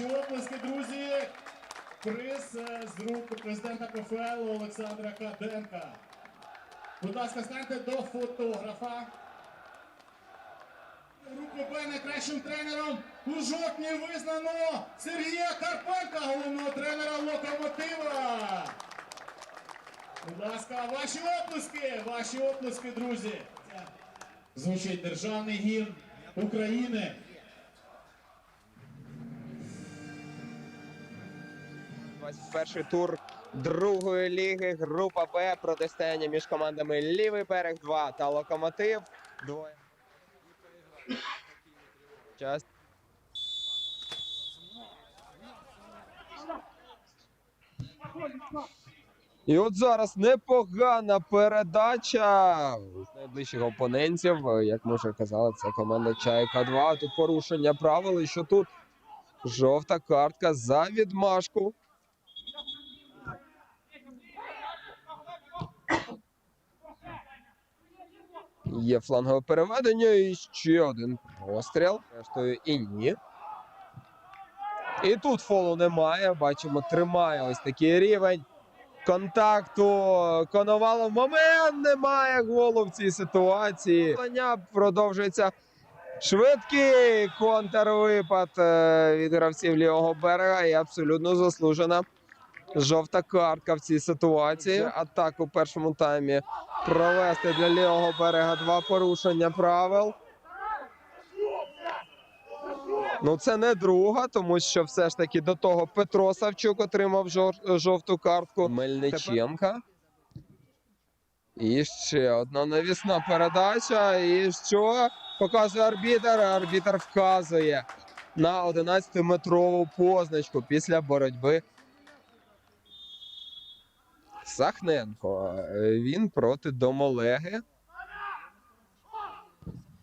Ваші оплески, друзі. Приз е, з рук президента КФЛ Олександра Каденка. Будь ласка, станьте до фотографа. Групи Б найкращим тренером у жовтні визнано Сергія Карпенка, головного тренера Локомотива. Будь ласка, ваші оплески, ваші оплески, друзі. Звучить державний гімн України. Перший тур другої ліги. Група Б. Протистояння між командами Лівий берег 2 та Локомотив. Двоє. Час. І от зараз непогана передача з найближчих опонентів. Як ми вже казали, це команда Чайка 2. Тут порушення правил. Що тут жовта картка за відмашку. Є флангове переведення і ще один постріл. Рештою і ні. І тут фолу немає. Бачимо, тримає ось такий рівень. Контакту Коновалов. Момент немає голу в цій ситуації. Продовжується. Швидкий контрвипад е, від гравців лівого берега і абсолютно заслужена жовта картка в цій ситуації. Атаку в першому таймі провести для лівого берега два порушення правил. Ну, це не друга, тому що все ж таки до того Петро Савчук отримав жовту картку. Мельниченка. І ще одна навісна передача. І що показує арбітер? Арбітер вказує на 11-метрову позначку після боротьби. Сахненко. Е, Він проти Домолеги.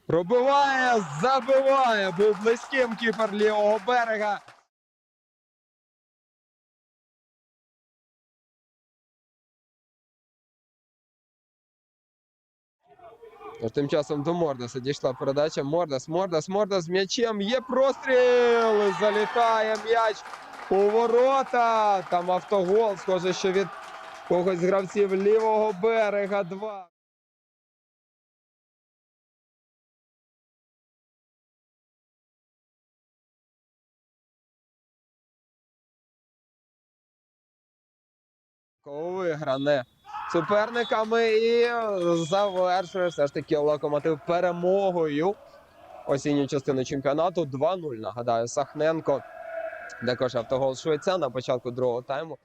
Пробиває, забиває. Був близьким кіпер лівого берега. Тим часом до Мордаса дійшла передача. Мордас, Мордас, Мордас з м'ячем. Є простріл. Залітає м'яч у ворота. Там автогол. Схоже, що від когось з гравців лівого берега. Два. Вигране суперниками і завершує все ж таки локомотив перемогою осінньої частини чемпіонату 2-0. Нагадаю, Сахненко. Також автогол Швеця на початку другого тайму.